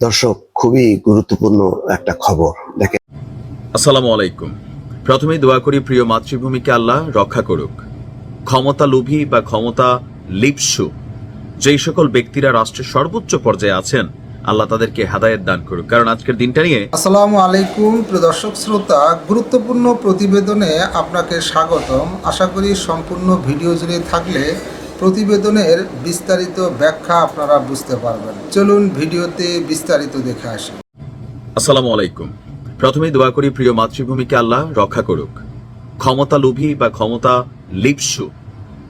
দর্শক খুবই গুরুত্বপূর্ণ একটা খবর। দেখেন। আসসালামু আলাইকুম। প্রথমেই দোয়া করি প্রিয় মাতৃভূমিকে আল্লাহ রক্ষা করুক। ক্ষমতা লোভী বা ক্ষমতা লিপসু যেই সকল ব্যক্তিরা রাষ্ট্রের সর্বোচ্চ পর্যায়ে আছেন আল্লাহ তাদেরকে হেদায়েত দান করুক। কারণ আজকের দিনটা নিয়ে আসসালামু আলাইকুম প্রিয় দর্শক শ্রোতা গুরুত্বপূর্ণ প্রতিবেদনে আপনাকে স্বাগতম। আশা করি সম্পূর্ণ ভিডিও জুড়ে থাকলে প্রতিবেদনের বিস্তারিত ব্যাখ্যা আপনারা বুঝতে পারবেন। চলুন ভিডিওতে বিস্তারিত দেখে আসি। আসসালামু আলাইকুম। প্রথমেই দোয়া করি প্রিয় মাতৃভূমিকে আল্লাহ রক্ষা করুক। ক্ষমতা লোভী বা ক্ষমতা লিপসু,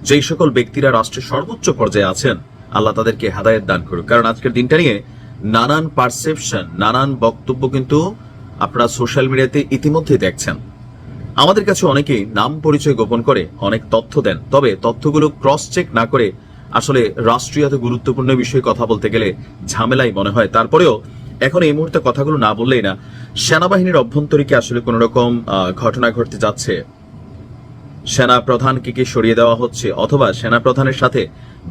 যেই সকল ব্যক্তিরা রাষ্ট্রের সর্বোচ্চ পর্যায়ে আছেন, আল্লাহ তাদেরকে হেদায়েত দান করুক। কারণ আজকের দিনটা নিয়ে নানান পারসেপশন নানান বক্তব্য কিন্তু আপনারা সোশ্যাল মিডিয়াতে ইতিমধ্যেই দেখছেন। আমাদের কাছে অনেকেই নাম পরিচয় গোপন করে অনেক তথ্য দেন। তবে তথ্যগুলো ক্রস চেক না করে আসলে রাষ্ট্রীয় এত গুরুত্বপূর্ণ বিষয়ে কথা বলতে গেলে ঝামেলাই মনে হয়। তারপরেও এখন এই মুহূর্তে কথাগুলো না বললেই না, সেনাবাহিনীর অভ্যন্তরীকে আসলে কোন রকম ঘটনা ঘটতে যাচ্ছে? সেনা প্রধানকে কি সরিয়ে দেওয়া হচ্ছে? অথবা সেনা প্রধানের সাথে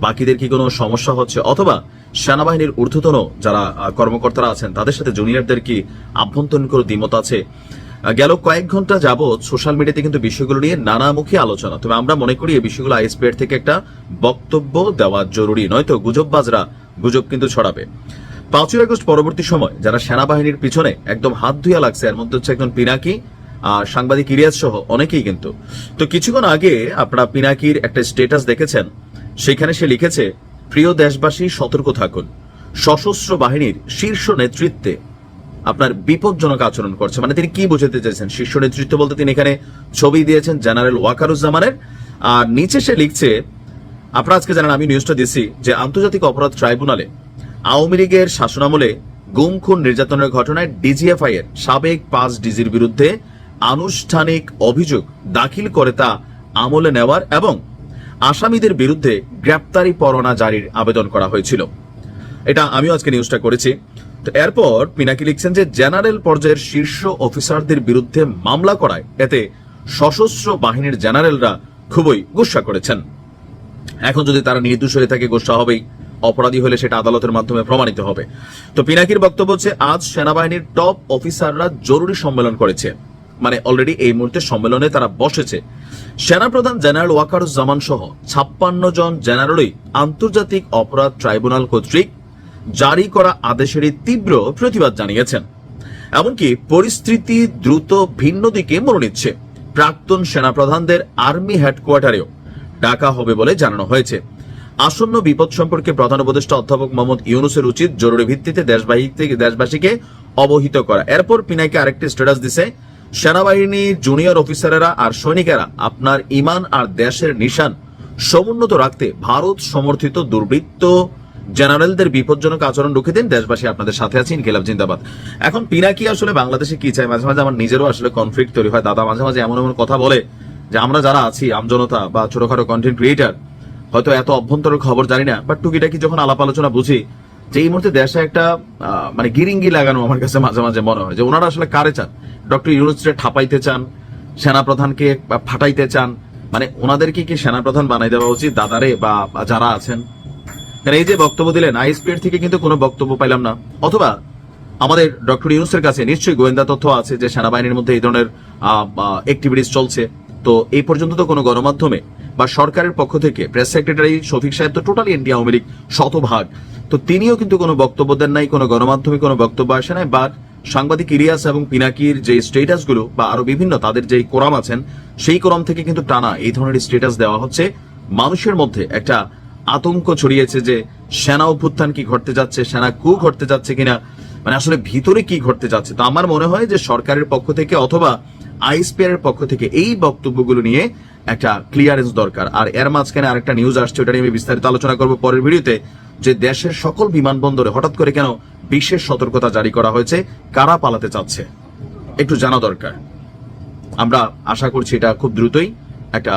বাকিদের কি কোনো সমস্যা হচ্ছে? অথবা সেনাবাহিনীর ঊর্ধ্বতন যারা কর্মকর্তারা আছেন, তাদের সাথে জুনিয়রদের কি আভ্যন্তরীণ কোনো দ্বিমত আছে? গেল কয়েক ঘণ্টা যাবৎ সোশ্যাল মিডিয়াতে কিন্তু বিষয়গুলো নিয়ে নানামুখী আলোচনা। তবে আমরা মনে করি, এই বিষয়গুলো আইএসপিআর থেকে একটা বক্তব্য দেওয়া জরুরি, নয়তো গুজববাজরা গুজব কিন্তু ছড়াবে। পাঁচই আগস্ট পরবর্তী সময় যারা সেনাবাহিনীর পিছনে একদম হাত ধুইয়া লাগছে, এর মধ্যে হচ্ছে একজন পিনাকি আর সাংবাদিক ইরিয়াজ সহ অনেকেই কিন্তু। তো কিছুক্ষণ আগে আপনারা পিনাকির একটা স্টেটাস দেখেছেন, সেখানে সে লিখেছে, প্রিয় দেশবাসী, সতর্ক থাকুন। সশস্ত্র বাহিনীর শীর্ষ নেতৃত্বে আপনার বিপজ্জনক আচরণ করছে। মানে তিনি কি বোঝাতে চাইছেন? শীর্ষ নেতৃত্ব বলতে তিনি এখানে ছবি দিয়েছেন জেনারেল ওয়াকারুজ্জামানের। আর নিচে সে লিখছে, আপনারা আজকে জানেন, আমি নিউজটা দিছি যে আন্তর্জাতিক অপরাধ ট্রাইব্যুনালে আওয়ামী লীগের শাসনামলে গুম, খুন, নির্যাতনের ঘটনায় ডিজিএফআই এর সাবেক পাঁচ ডিজির বিরুদ্ধে আনুষ্ঠানিক অভিযোগ দাখিল করে তা আমলে নেওয়ার এবং আসামিদের বিরুদ্ধে গ্রেপ্তারি পরোয়ানা জারির আবেদন করা হয়েছিল। এটা আমিও আজকে নিউজটা করেছি। তো এরপর পিনাকি লিখছেন যে জেনারেল পর্যায়ের শীর্ষ অফিসারদের বিরুদ্ধে মামলা করায়। এতে সশস্ত্র বাহিনীর জেনারেলরা খুবই গুসা করেছেন। এখন যদি তারা নির্দোষ হয়ে থাকে, গোসা হবেই। অপরাধী হলে সেটা আদালতের মাধ্যমে প্রমাণিত হবে। তো পিনাকির বক্তব্য হচ্ছে, আজ সেনাবাহিনীর টপ অফিসাররা জরুরি সম্মেলন করেছে। মানে অলরেডি এই মুহূর্তে সম্মেলনে তারা বসেছে। সেনাপ্রধান জেনারেল ওয়াকারুজ্জামান সহ ছাপ্পান্ন জন জেনারেলই আন্তর্জাতিক অপরাধ ট্রাইব্যুনাল কর্তৃক জারি করা আদেশেরই তীব্র প্রতিবাদ জানিয়েছেন। এমনকি পরিস্থিতি দ্রুত ভিন্ন দিকে মোড় নিচ্ছে। প্রাক্তন সেনাপ্রধানদের আর্মি হেডকোয়ার্টারেও ডাকা হবে বলে জানানো হয়েছে। আসন্ন বিপদ সম্পর্কে প্রধান উপদেষ্টা অধ্যাপক মোহাম্মদ ইউনুসের উচিত জরুরি ভিত্তিতে দেশবাহী থেকে দেশবাসীকে অবহিত করা। এরপর পিনাইকে আরেকটি স্ট্যাটাস দিছে, সেনাবাহিনী জুনিয়র অফিসারেরা আর সৈনিকেরা আপনার ইমান আর দেশের নিশান সমুন্নত রাখতে ভারত সমর্থিত দুর্বৃত্ত জেনারেলদের বিপজ্জনক আচরণ রুখে দিন। দেশবাসী আপনাদের সাথে আছেন গেলাম জিন্দাবাদ। এখন পিনাকি আসলে বাংলাদেশে কি চায়? মাঝে মাঝে আমার নিজেরও আসলে কনফ্লিক্ট তৈরি হয়। দাদা মাঝে মাঝে এমন এমন কথা বলে যে আমরা যারা আছি, আমজনতা বা ছোটখাটো কন্টেন্ট ক্রিয়েটার হয়তো এত অভ্যন্তরের খবর জানি না বাট টুকিটাকি যখন আলাপ আলোচনা বুঝি যে এই মুহূর্তে দেশে একটা মানে গিরিঙ্গি লাগানো আমার কাছে মাঝে মাঝে মনে হয়। যে ওনারা আসলে কারে চান? ডক্টর ইউনুসকে ঠাপাইতে চান, সেনাপ্রধানকে ফাটাইতে চান? মানে ওনাদেরকে কি সেনাপ্রধান বানাই দেওয়া উচিত? দাদারে বা যারা আছেন কারণ এই যে বক্তব্য দিলেন আইএসপির থেকে কিন্তু কোনো বক্তব্য পাইলাম না। অথবা আমাদের ডক্টর ইউনুসের কাছে নিশ্চয়ই গোয়েন্দা তথ্য আছে যে সেনাবাহিনীর মধ্যে এই ধরনের অ্যাক্টিভিটিস চলছে। তো এই পর্যন্ত তো কোনো গণমাধ্যমে বা সরকারের পক্ষ থেকে প্রেস সেক্রেটারি শফিক সাহেব তো টোটালি ইন্ডিয়া আওয়ামী লীগ শতভাগ। তো তিনিও কিন্তু কোনো বক্তব্য দেন নাই, কোনো গণমাধ্যমে কোনো বক্তব্য আসে নাই বাট সাংবাদিক ইরিয়াস এবং পিনাকির যে স্টেটাসগুলো বা আরও বিভিন্ন তাদের যে কোরাম আছেন, সেই কোরাম থেকে কিন্তু টানা এই ধরনের স্টেটাস দেওয়া হচ্ছে। মানুষের মধ্যে একটা আতঙ্ক ছড়িয়েছে যে সেনা অভ্যুত্থান কি ঘটতে যাচ্ছে, সেনা কু ঘটতে যাচ্ছে কিনা মানে আসলে ভিতরে কি ঘটতে যাচ্ছে। তো আমার মনে হয় যে সরকারের পক্ষ থেকে অথবা আইএসপিআর এর পক্ষ থেকে এই বক্তব্যগুলো নিয়ে একটা ক্লিয়ারেন্স দরকার। আর এর মাঝখানে আরেকটা নিউজ আসছে, ওটা নিয়ে আমি বিস্তারিত আলোচনা করব পরের ভিডিওতে, যে দেশের সকল বিমানবন্দরে হঠাৎ করে কেন বিশেষ সতর্কতা জারি করা হয়েছে, কারা পালাতে চাচ্ছে, একটু জানা দরকার। আমরা আশা করছি এটা খুব দ্রুতই একটা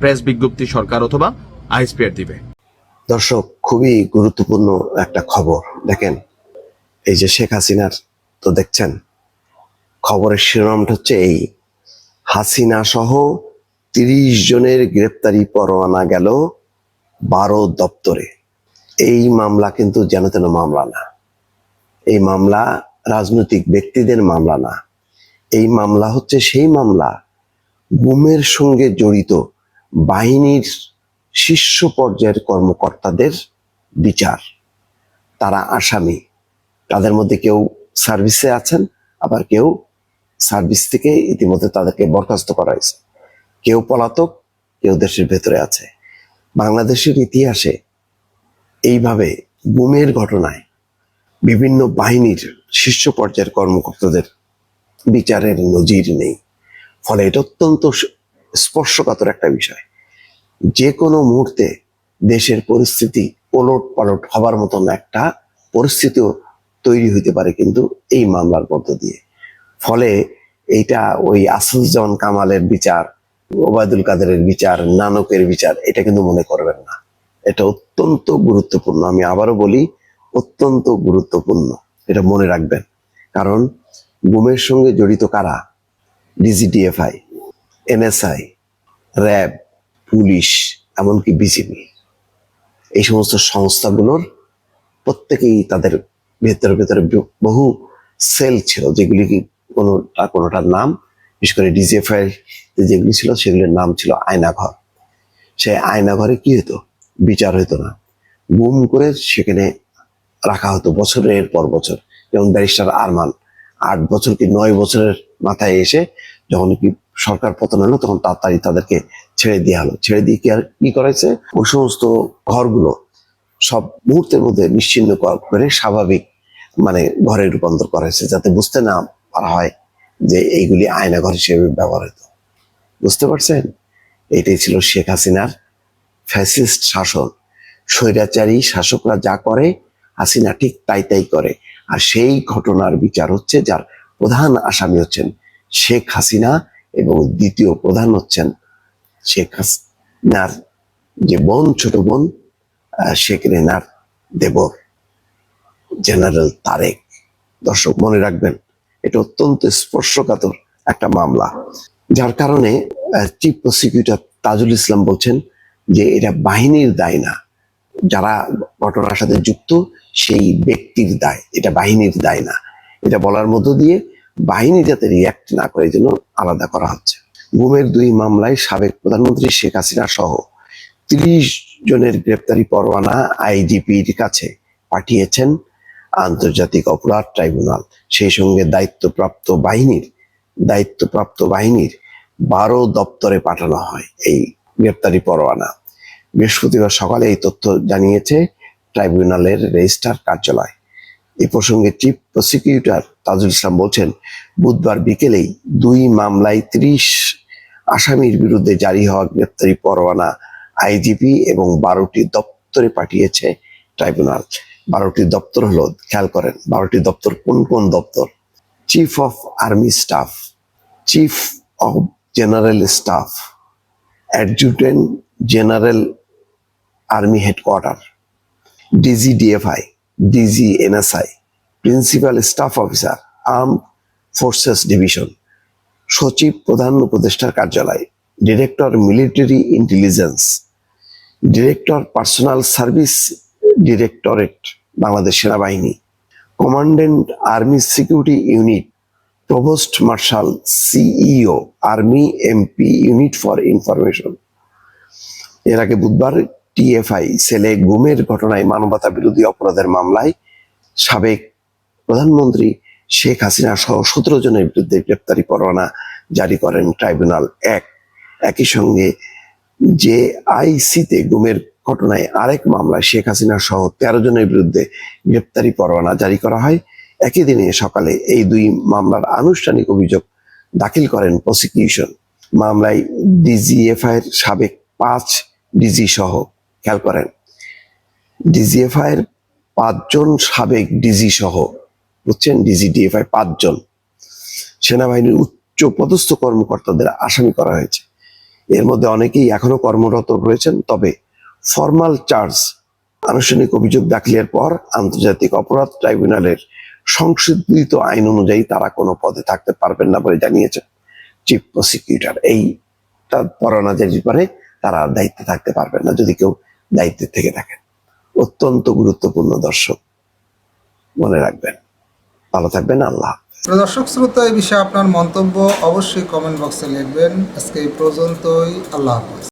প্রেস বিজ্ঞপ্তি সরকার অথবা আইএসপিআর দিবে। দর্শক, খুবই গুরুত্বপূর্ণ একটা খবর। দেখেন, এই যে শেখ হাসিনার, তো দেখছেন, খবরের শিরোনামটা হচ্ছে এই। হাসিনা সহ তিরিশ জনের গ্রেপ্তারি পরোয়ানা গেল বারো দপ্তরে। এই মামলা কিন্তু যেন তেন মামলা না। এই মামলা রাজনৈতিক ব্যক্তিদের মামলা না। এই মামলা হচ্ছে সেই মামলা, গুমের সঙ্গে জড়িত বাহিনীর শীর্ষ পর্যায়ের কর্মকর্তাদের বিচার। তারা আসামি। তাদের মধ্যে কেউ সার্ভিসে আছেন, আবার কেউ সার্ভিস থেকে ইতিমধ্যে তাদেরকে বরখাস্ত করা হয়েছে। কেউ পলাতক, কেউ দেশের ভেতরে আছে। বাংলাদেশের ইতিহাসে এইভাবে গুমের ঘটনায় বিভিন্ন বাহিনীর শীর্ষ পর্যায়ের কর্মকর্তাদের বিচারের নজির নেই। ফলে এটা অত্যন্ত স্পর্শকাতর একটা বিষয়। যে কোনো মুহূর্তে দেশের পরিস্থিতি ওলট পালট হবার মতন একটা পরিস্থিতিও তৈরি হইতে পারে কিন্তু এই মামলার মধ্য দিয়ে। ফলে এইটা ওই আসুজ্জামান কামালের বিচার, ওবায়দুল কাদেরের বিচার, নানকের বিচার, এটা কিন্তু মনে করবেন না। এটা অত্যন্ত গুরুত্বপূর্ণ। আমি আবারও বলি, অত্যন্ত গুরুত্বপূর্ণ। এটা মনে রাখবেন। কারণ গুমের সঙ্গে জড়িত কারা? ডিজিডিএফআই, এনএসআই, র্যাব পুলিশ, এমনকি বিজিবি। এই সমস্ত সংস্থাগুলোর প্রত্যেকেই তাদের ভেতরে ভেতরে বহু সেল ছিল, যেগুলি কি কোনোটা কোনোটার নাম, বিশেষ করে ডিজিএফআই যেগুলি ছিল, সেগুলির নাম ছিল আয়নাঘর। সেই আয়নাঘরে কি হতো? বিচার হতো না। গুম করে সেখানে রাখা হতো বছরের পর বছর। যেমন ব্যারিস্টার আরমান, আট বছর কি নয় বছরের মাথায় এসে যখন কি সরকার পতন হলো, তখন তাড়াতাড়ি তাদেরকে ছেড়ে দেওয়া হলো ছেড়ে দিয়ে কি আর কি করেছে ওই সমস্ত ঘরগুলো সব মুহূর্তের মধ্যে নিশ্চিন্ন করে স্বাভাবিক মানে ঘরে রূপান্তর করা হয়েছে যাতে বুঝতে না পারা হয় যে এইগুলি আয়না ঘর হিসেবে ব্যবহার হতো বুঝতে পারছেন? এটাই ছিল শেখ হাসিনার ফ্যাসিস্ট শাসন। স্বৈরাচারী শাসকরা যা করে, হাসিনা ঠিক তাই তাই করে। আর সেই ঘটনার বিচার হচ্ছে, যার প্রধান আসামি হচ্ছেন শেখ হাসিনা এবং দ্বিতীয় প্রধান হচ্ছেন শেখ হাসিনার যে বোন, ছোট বোন শেখ রেনার দেবর, জেনারেল তারেক। দর্শক, মনে রাখবেন, এটা অত্যন্ত স্পর্শকাতর একটা মামলা, যার কারণে চিফ প্রসিকিউটর তাজুল ইসলাম বলছেন যে এটা বাহিনীর দায় না। যারা ঘটনার সাথে যুক্ত, সেই ব্যক্তির দায়, এটা বাহিনীর দায় না। এটা বলার মধ্য দিয়ে বাহিনী যাতে রিয়াক্ট না করে জন্য আলাদা করা হচ্ছে। গুমের দুই মামলায় সাবেক প্রধানমন্ত্রী শেখ হাসিনা সহ তিরিশ জনের গ্রেপ্তারি পরোয়ানা আইজিপির কাছে পাঠিয়েছেন আন্তর্জাতিক অপরাধ ট্রাইব্যুনাল। সেই সঙ্গে দায়িত্বপ্রাপ্ত বাহিনীর দায়িত্বপ্রাপ্ত বাহিনীর বারো দপ্তরে পাঠানো হয় এই গ্রেপ্তারি পরোয়ানা। বৃহস্পতিবার সকালে এই তথ্য জানিয়েছে ট্রাইব্যুনালের রেজিস্ট্রার কার্যালয়। এ প্রসঙ্গে চিফ প্রসিকিউটর তাজুল ইসলাম বলছেন, বুধবার বিকেলেই দুই মামলায় ত্রিশ আসামির বিরুদ্ধে জারি হওয়া গ্রেপ্তারি পরোয়ানা আইজিপি এবং বারোটি দপ্তরে পাঠিয়েছে ট্রাইব্যুনাল। বারোটি দপ্তর হলো, খেয়াল করেন, বারোটি দপ্তর কোন কোন দপ্তর? Chief of army staff chief of general staff adjutant general army headquarter DGFI DG NSI principal staff officer arm forces division সচিব, প্রধান উপদেষ্টার কার্যালয়। Director military intelligence director personnel service directorate Bangladesh সেনাবাহিনী। Commandant army security unit provost marshal CEO army MP unit for information এর আগে বুধবার TFI সেলে গুমের ঘটনায় মানবতা বিরোধী অপরাধের মামলায় সাবেক প্রধানমন্ত্রী শেখ হাসিনা সহ সতেরো জনের বিরুদ্ধে গ্রেপ্তারি পরোয়ানা জারি করেন ট্রাইব্যুনাল এক। একই সঙ্গে যে আইসিতে গুমের ঘটনায় আরেক মামলায় শেখ হাসিনা সহ তেরো জনের বিরুদ্ধে গ্রেপ্তারি পরোয়ানা জারি করা হয়, একই দিনে সকালে এই দুই মামলার আনুষ্ঠানিক অভিযোগ দাখিল করেন প্রসিকিউশন। মামলায় ডিজিএফআই এর সাবেক পাঁচ ডিজি সহ খেয়াল করেন। ডিজিএফআই এর পাঁচজন সাবেক ডিজি সহ বুঝছেন? ডিজিডিএফআই পাঁচজন। সেনাবাহিনীর উচ্চ পদস্থ কর্মকর্তাদের আসামি করা হয়েছে। এর মধ্যে অনেকেই এখনও কর্মরত রয়েছেন, তবে ফর্মাল চার্জ, আনুষ্ঠানিক অভিযোগ দাখিলের পর আন্তর্জাতিক অপরাধ ট্রাইব্যুনালের সংশোধিত আইন অনুযায়ী তারা কোনো পদে থাকতে পারবেন না বলে জানিয়েছেন। চিফ প্রসিকিউটর এই তার পরোয়ানা জারির পরে তারা দায়িত্বে থাকতে পারবেন না, যদি কেউ দায়িত্বে থেকে থাকেন। অত্যন্ত গুরুত্বপূর্ণ দর্শক, মনে রাখবেন। ভালো থাকবেন, আল্লাহ দর্শক, শ্রোতা, এই বিষয়ে আপনার মন্তব্য অবশ্যই কমেন্ট বক্সে লিখবেন। আজকে এই পর্যন্তই, আল্লাহ হাফেজ।